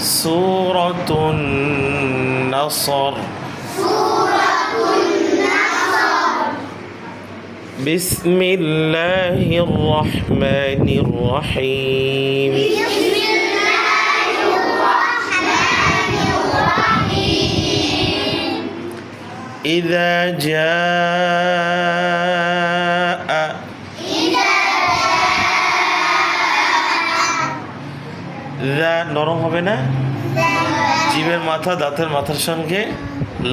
سورة النصر. سورة النصر بسم الله الرحمن الرحيم بسم الله الرحمن الرحيم. إذا جاء ذا নরম হবে না জীবের মাথা দাঁতের মাথার সঙ্গে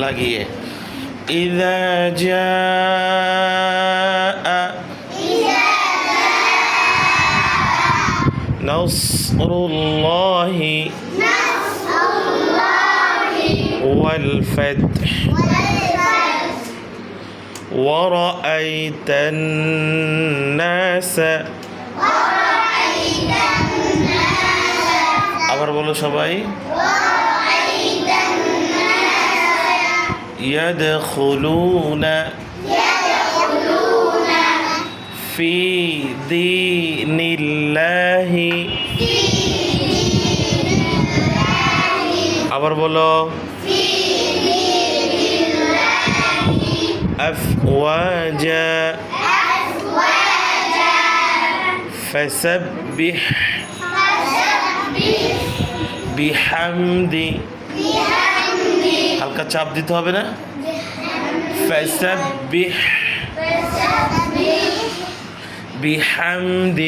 লাগিয়ে إذا جاء نصر الله والفتح ورأيت الناس আবার বলো সবাই يدخلون في دين الله আবার বলো أفواجا فسبح بحمد হালকা চাপ দিতে হবে না فسبح بحمد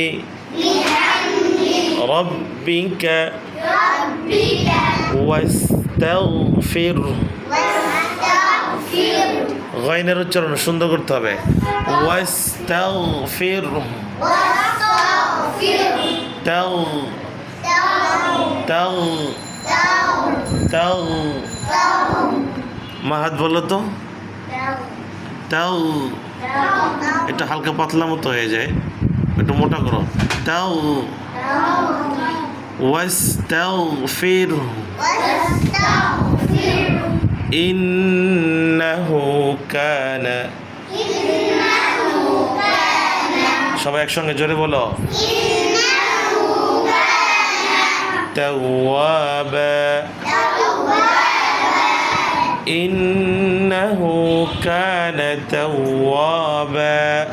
ربك واستغفر গয়নের উচ্চারণ সুন্দর করতে হবে ওয়াস্তাগফির তাও তাও তাও। মাহাত বলো তো। তাও। এটা হালকা পাতলা মতো হয়ে যায়। একটু মোটা করো। তাও। ওয়াস্তাগফির ইন্নাহু কানা। সবাই একসঙ্গে জোরে বলো। توابا. إنه كان توابا.